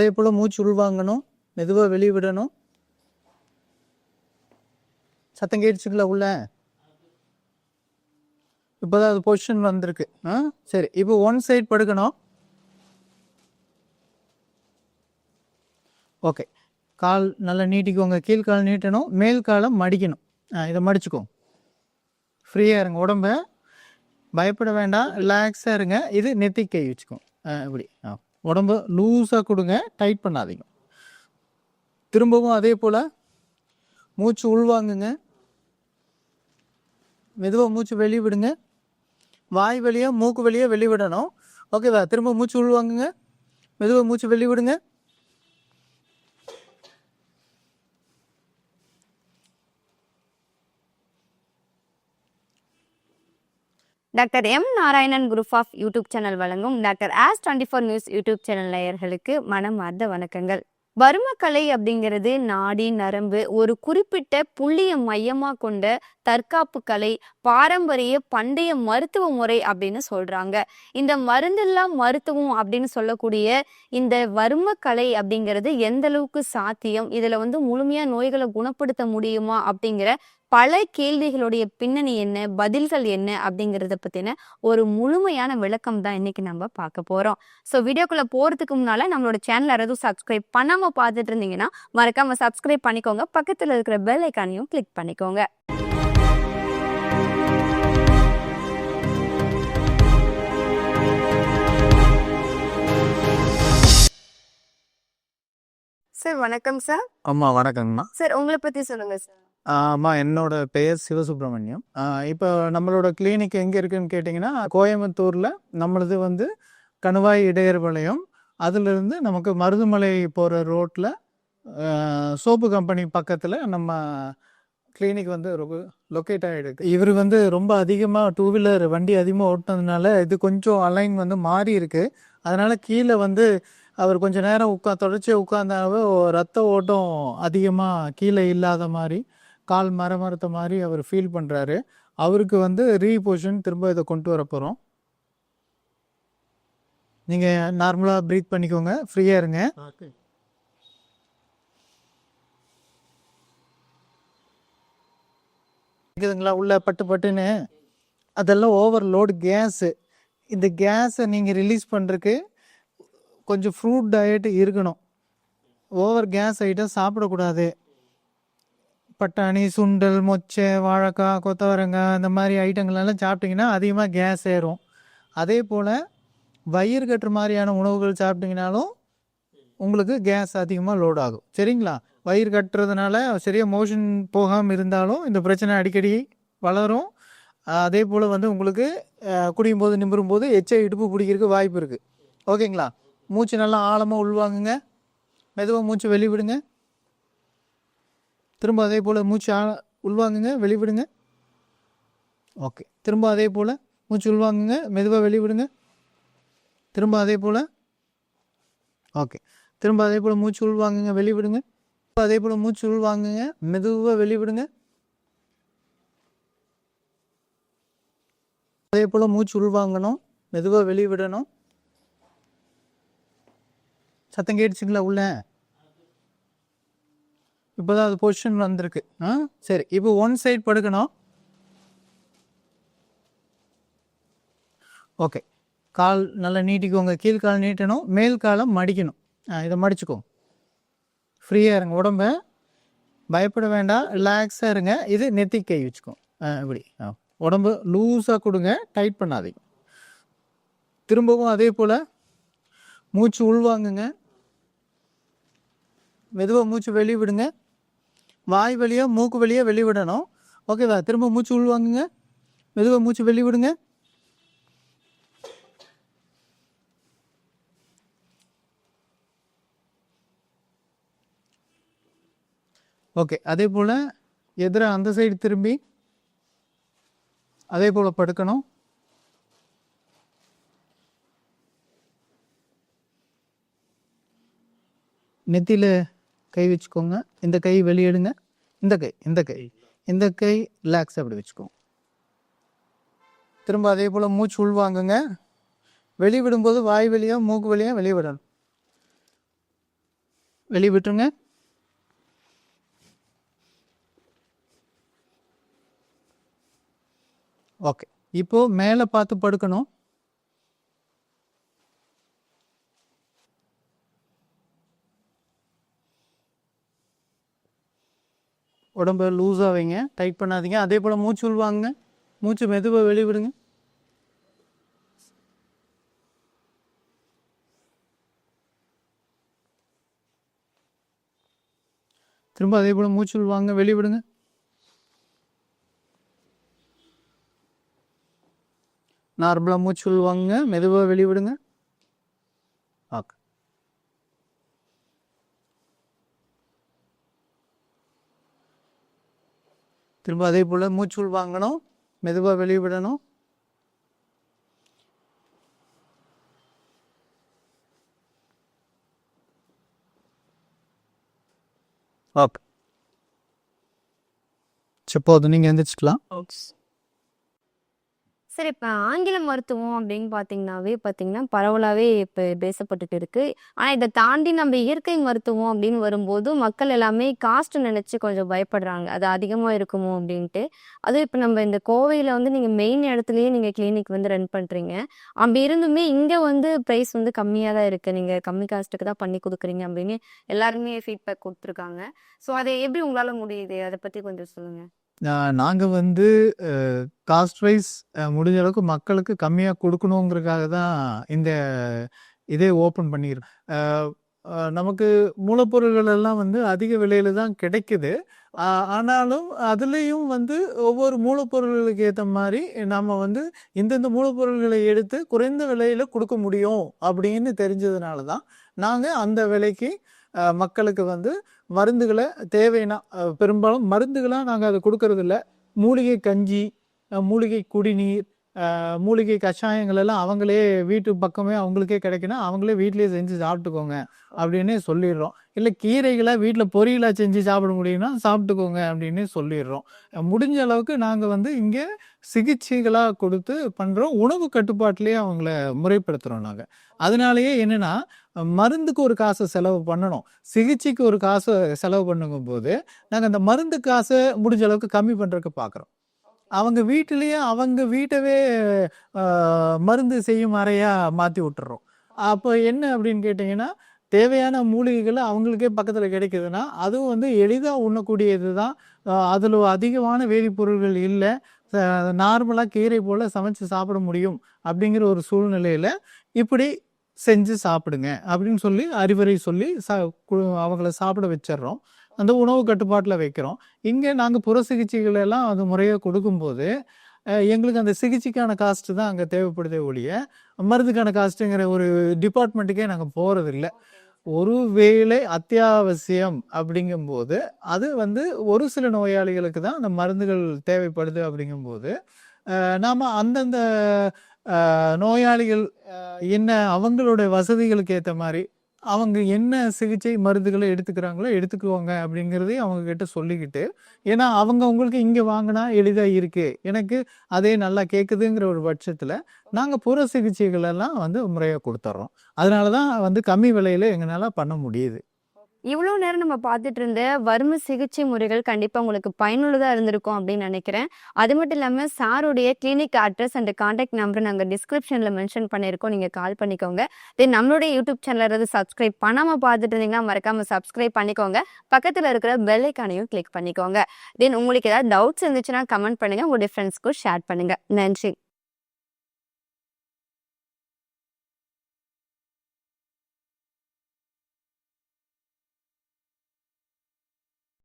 அதே போல் மூச்சு உள்வாங்கணும் மெதுவாக வெளிவிடணும் சத்தம் கேட்டுச்சுங்களா உள்ள? இப்போதான் அது பொசிஷன் வந்திருக்கு. ஆ சரி இப்போ ஒன் சைட் படுக்கணும். ஓகே கால் நல்லா நீட்டிக்கோங்க. கீழ்கால் நீட்டணும் மேல் காலை மடிக்கணும். ஆ இதை மடிச்சுக்கோங்க ஃப்ரீயாக இருங்க உடம்ப. பயப்பட வேண்டாம் ரிலாக்ஸாக இருங்க. இது நெத்தி கை வச்சுக்கோங்க ஆ இப்படி. ஆ. உடம்ப லூஸாக கொடுங்க டைட் பண்ணாதீங்க. திரும்பவும் அதே போல் மூச்சு உள்வாங்குங்க. மெதுவாக மூச்சு வெளியே விடுங்க. வாய் வழியாக மூக்கு வழியாக வெளியே விடணும். ஓகேவா திரும்ப மூச்சு உள்வாங்குங்க. மெதுவாக மூச்சு வெளியே விடுங்க. Doctor M Narayanan group of YouTube channel வழங்கும் doctor as twenty four news YouTube channel நேயர்களுக்கு மனமார்ந்த வணக்கங்கள். வருமக்கலை அப்படிங்கிறது நாடி நரம்பு ஒரு குறிப்பிட்ட புள்ளியை மையமாக கொண்ட தற்காப்பு கலை பாரம்பரிய பண்டைய மருத்துவ முறை அப்படின்னு சொல்றாங்க. இந்த மருந்தெல்லாம் மருத்துவம் அப்படின்னு சொல்லக்கூடிய இந்த வர்மக்கலை அப்படிங்கிறது எந்த அளவுக்கு சாத்தியம்? இதுல வந்து முழுமையா நோய்களை குணப்படுத்த முடியுமா அப்படிங்கிற பல கேள்விகளுடைய பின்னணி என்ன பதில்கள் என்ன அப்படிங்கறத பத்தின ஒரு முழுமையான விளக்கம் தான் இன்னைக்கு நம்ம பார்க்க போறோம். ஸோ வீடியோக்குள்ள போறதுக்கு முன்னால நம்மளோட சேனல் யாராவது சப்ஸ்கிரைப் பண்ணாம பார்த்துட்டு இருந்தீங்கன்னா மறக்காம சப்ஸ்கிரைப் பண்ணிக்கோங்க. பக்கத்துல இருக்கிற பெல் ஐக்கானையும் கிளிக் பண்ணிக்கோங்க. சார் வணக்கம் சார் ஆமாம் வணக்கங்கம்மா சார் உங்களை பத்தி சொல்லுங்க சார் ஆமாம் என்னோட பெயர் சிவசுப்ரமணியம். இப்போ நம்மளோட கிளினிக் எங்கே இருக்குன்னு கேட்டிங்கன்னா கோயம்புத்தூரில் நம்மளது வந்து கணுவாய் இடையர்பாளையம். அதிலிருந்து நமக்கு மருதுமலை போகிற ரோட்டில் சோப்பு கம்பெனி பக்கத்தில் நம்ம கிளினிக் வந்து ரொம்ப லொக்கேட் ஆகிடுது இவர் வந்து ரொம்ப அதிகமாக டூ வீலர் வண்டி அதிகமாக ஓட்டினதுனால இது கொஞ்சம் அலைன் வந்து மாறி இருக்கு. அதனால் கீழே வந்து அவர் கொஞ்சம் நேரம் உட்கா தொடர்ச்சியாக உட்காந்தாவே ரத்த ஓட்டம் அதிகமாக கீழே இல்லாத மாதிரி கால் மர மரத்த மாதிரி அவர் ஃபீல் பண்ணுறாரு அவருக்கு வந்து ரீபோஷன் திரும்ப இதை கொண்டு வர போகிறோம் நீங்கள் நார்மலாக ப்ரீத் பண்ணிக்கோங்க. ஃப்ரீயாக இருங்க. இருக்குதுங்களா உள்ள பட்டு பட்டுன்னு. அதெல்லாம் ஓவர் லோடு கேஸு இந்த கேஸை நீங்கள் ரிலீஸ் பண்ணுறதுக்கு கொஞ்சம் ஃப்ரூட் டயட் இருக்கணும். ஓவர் கேஸ் ஐட்டம் சாப்பிடக்கூடாது. பட்டாணி சுண்டல் மொச்சை வாழைக்காய் கொத்தவரங்காய் இந்த மாதிரி ஐட்டங்கள் எல்லாம் சாப்பிட்டிங்கன்னா அதிகமாக கேஸ் ஏறும். அதே போல் வயிறு கட்டுற மாதிரியான உணவுகள் சாப்பிட்டிங்கனாலும் உங்களுக்கு கேஸ் அதிகமாக லோட் ஆகும். சரிங்களா? வயிறு கட்டுறதுனால சரியாக மோஷன் போகாமல் இருந்தாலும் இந்த பிரச்சனை அடிக்கடி வளரும். அதே போல் வந்து உங்களுக்கு குடியும் போது நிமிரும் போது எச்சை இடுப்பு பிடிக்கிறதுக்கு வாய்ப்பு இருக்குது ஓகேங்களா? மூச்சு நல்லா ஆழமாக உள்வாங்குங்க. மெதுவாக மூச்சு வெளிவிடுங்க. திரும்ப அதே போல் மூச்சு ஆ உள்வாங்குங்க வெளிவிடுங்க. ஓகே திரும்ப அதே போல் மூச்சு உள்வாங்குங்க மெதுவாக வெளிய விடுங்க திரும்ப அதே போல். ஓகே திரும்ப அதே போல் மூச்சு உள்வாங்குங்க வெளிய விடுங்க திரும்ப அதே போல் மூச்சு உள்வாங்குங்க மெதுவாக வெளிவிடுங்க. அதே போல் மூச்சு உள்வாங்கணும் மெதுவாக வெளிவிடணும். சத்தம் கேட்டுச்சுங்களா உள்ள? இப்போ தான் அது பொசிஷன் வந்திருக்கு. ஆ? சரி இப்போ ஒன் சைட் படுக்கணும். ஓகே கால் நல்லா நீட்டிக்கோங்க. கீழ் கால் நீட்டணும். மேல் காலை மடிக்கணும். ஆ இதை மடிச்சுக்கோங்க ஃப்ரீயாக இருங்க. உடம்ப பயப்பட வேண்டாம். ரிலாக்ஸாக இருங்க. இது நெத்தி கை வச்சுக்கோங்க ஆ இப்படி. ஆ உடம்பு லூஸாக கொடுங்க. டைட் பண்ணாதீங்க. திரும்பவும் அதே போல் மூச்சு உள்வாங்குங்க. மெதுவாக மூச்சு வெளியே விடுங்க. வாய் வழியோ மூக்கு வழியோ வெளிவிடணும். ஓகேவா திரும்ப மூச்சு உள்வாங்குங்க மெதுவாக மூச்சு வெளிவிடுங்க. ஓகே அதே போல் எதிர அந்த சைடு திரும்பி அதே போல் படுக்கணும். நெத்தியில் கை வச்சுக்கோங்க. இந்த கை வெளியிடுங்க. இந்த கை இந்த கை. இந்த கை ரிலாக்ஸ் அப்படி வச்சுக்கோங்க. திரும்ப அதே போல் மூச்சு உள்வாங்குங்க. வெளியே விடும்போது வாய் வழியா மூக்கு வழியா வெளியே விடணும் வெளியே விட்டுருங்க ஓகே. இப்போ மேலே பார்த்து படுக்கணும். உடம்ப லூஸாக வைங்க. டைட் பண்ணாதீங்க. அதே போல் மூச்சு உள்வாங்க மூச்சு மெதுவாக வெளிவிடுங்க. திரும்ப அதே போல் மூச்சு உள்வாங்க. வெளிவிடுங்க. நார்மலாக மூச்சு உள்வாங்க மெதுவாக வெளியே விடுங்க ஓகே திரும்ப அதே போல் மூச்சு வாங்கணும் மெதுவாக வெளியே விடணும். ஓகே சரி போதும் நீங்கள் எந்திரிச்சிக்கலாம். ஓகே சரி இப்போ ஆங்கில மருத்துவம் அப்படின்னு பார்த்தீங்கன்னாவே பார்த்தீங்கன்னா பரவலாகவே இப்போ பேசப்பட்டுட்டு இருக்கு. ஆனால் இதை தாண்டி நம்ம இயற்கை மருத்துவம் அப்படின்னு வரும்போது மக்கள் எல்லாமே காஸ்ட் நினச்சி கொஞ்சம் பயப்படுறாங்க. அது அதிகமாக இருக்குமோ அப்படின்ட்டு. அதுவும் இப்போ நம்ம இந்த கோவையில் வந்து நீங்கள் மெயின் இடத்துலையே நீங்கள் கிளினிக் வந்து ரன் பண்ணுறீங்க அப்படி இருந்துமே இங்கே வந்து ப்ரைஸ் வந்து கம்மியாக தான் இருக்குது நீங்கள் கம்மி காஸ்ட்டுக்கு தான் பண்ணி கொடுக்குறீங்க அப்படின்னு எல்லாருமே ஃபீட்பேக் கொடுத்துருக்காங்க. ஸோ அதை எப்படி உங்களால் முடியுது? அதை பற்றி கொஞ்சம் சொல்லுங்கள் நாங்கள் வந்து காஸ்ட் வைஸ் முடிஞ்ச அளவுக்கு மக்களுக்கு கம்மியாக கொடுக்கணுங்கிறதுக்காக தான் இந்த இதே ஓப்பன் பண்ணியிருக்கோம் நமக்கு மூலப்பொருள்கள் எல்லாம் வந்து அதிக விலையில தான் கிடைக்குது. ஆனாலும் அதுலேயும் வந்து ஒவ்வொரு மூலப்பொருள்களுக்கு ஏற்ற மாதிரி நம்ம வந்து இந்தந்த மூலப்பொருள்களை எடுத்து குறைந்த விலையில் கொடுக்க முடியும் அப்படின்னு தெரிஞ்சதுனால தான் நாங்கள் அந்த விலைக்கு மக்களுக்கு வந்து மருந்துகளை தேவைன்னா பெரும்பாலும் மருந்துகளாக நாங்கள் அதை கொடுக்கறதில்ல. மூலிகை கஞ்சி மூலிகை குடிநீர் மூலிகை கஷாயங்கள் எல்லாம் அவங்களே வீட்டு பக்கமே அவங்களுக்கே கிடைக்குன்னா அவங்களே வீட்டிலேயே செஞ்சு சாப்பிட்டுக்கோங்க அப்படின்னே சொல்லிடுறோம். இல்லை கீரைகளை வீட்டில் பொரியலாக செஞ்சு சாப்பிட முடியும்னா சாப்பிட்டுக்கோங்க அப்படின்னு சொல்லிடுறோம். முடிஞ்ச அளவுக்கு நாங்கள் வந்து இங்கே சிகிச்சைகளாக கொடுத்து பண்ணுறோம் உணவு கட்டுப்பாட்டிலேயே அவங்கள முறைப்படுத்துகிறோம் நாங்கள் அதனாலேயே என்னென்னா மருந்துக்கு ஒரு காசை செலவு பண்ணணும். சிகிச்சைக்கு ஒரு காசை செலவு பண்ணுங்கும் போது நாங்கள் அந்த மருந்து காசை முடிஞ்ச அளவுக்கு கம்மி பண்ணுறதுக்கு பார்க்குறோம் அவங்க வீட்டிலேயே அவங்க வீட்டவே மருந்து செய்யும் அறையாக மாற்றி விட்டுறோம். அப்போ என்ன அப்படின்னு கேட்டிங்கன்னா தேவையான மூலிகைகள் அவங்களுக்கே பக்கத்தில் கிடைக்குதுன்னா அதுவும் வந்து எளிதாக உண்ணக்கூடியது தான் அதில் அதிகமான வேதிப்பொருள்கள் இல்லை. நார்மலாக கீரை போல் சமைச்சு சாப்பிட முடியும் அப்படிங்கிற ஒரு சூழ்நிலையில் இப்படி செஞ்சு சாப்பிடுங்க அப்படின்னு சொல்லி அறிவுரை சொல்லி சா கு- அவங்கள சாப்பிட வச்சிடுறோம். அந்த உணவு கட்டுப்பாட்டில் வைக்கிறோம். இங்கே நாங்கள் புற சிகிச்சைகள் எல்லாம் அது முறையாக கொடுக்கும்போது எங்களுக்கு அந்த சிகிச்சைக்கான காஸ்ட்டு தான் அங்கே தேவைப்படுதே ஒழிய மருந்துக்கான காஸ்ட்டுங்கிற ஒரு டிபார்ட்மெண்ட்டுக்கே நாங்கள் போகிறதில்ல ஒரு வேளை அத்தியாவசியம் அப்படிங்கும்போது அது வந்து ஒரு சில நோயாளிகளுக்கு தான் அந்த மருந்துகள் தேவைப்படுது அப்படிங்கும்போது நாம அந்தந்த நோயாளிகள் என்ன அவங்களோட வசதிகளுக்கு ஏற்ற மாதிரி அவங்க என்ன சிகிச்சை மருந்துகளை எடுத்துக்கிறாங்களோ எடுத்துக்குவாங்க அப்படிங்கிறதையும் அவங்க கிட்ட சொல்லிக்கிட்டு ஏன்னா அவங்க உங்களுக்கு இங்கே வாங்கினா எளிதாக இருக்கு. எனக்கு அதே நல்லா கேட்குதுங்கிற ஒரு பட்சத்தில் நாங்கள் புற சிகிச்சைகளெல்லாம் வந்து முறையாக கொடுத்துட்றோம் அதனால தான் வந்து கம்மி விலையில் எங்களால் பண்ண முடியுது. இவ்வளோ நேரம் நம்ம பார்த்துட்டு இருந்த வறுமை சிகிச்சை முறைகள் கண்டிப்பாக உங்களுக்கு பயனுள்ளதாக இருந்திருக்கும் அப்படின்னு நினைக்கிறேன். அது மட்டும் இல்லாமல் சாருடைய clinic address and contact number நாங்கள் டிஸ்கிரிப்ஷனில் மென்ஷன் பண்ணியிருக்கோம். நீங்கள் கால் பண்ணிக்கோங்க. தென் நம்மளுடைய யூடியூப் சேனல் இருந்து சப்ஸ்கிரைப் பண்ணாமல் பார்த்துட்டு இருந்தீங்கன்னா மறக்காமல் சப்ஸ்கிரைப் பண்ணிக்கோங்க. பக்கத்தில் இருக்கிற பெல் ஐக்கானையும் கிளிக் பண்ணிக்கோங்க. தென் உங்களுக்கு ஏதாவது டவுட்ஸ் இருந்துச்சுன்னா கமெண்ட் பண்ணுங்கள் உங்களுடைய ஃப்ரெண்ட்ஸ்க்கும் ஷேர் பண்ணுங்கள் நன்றி.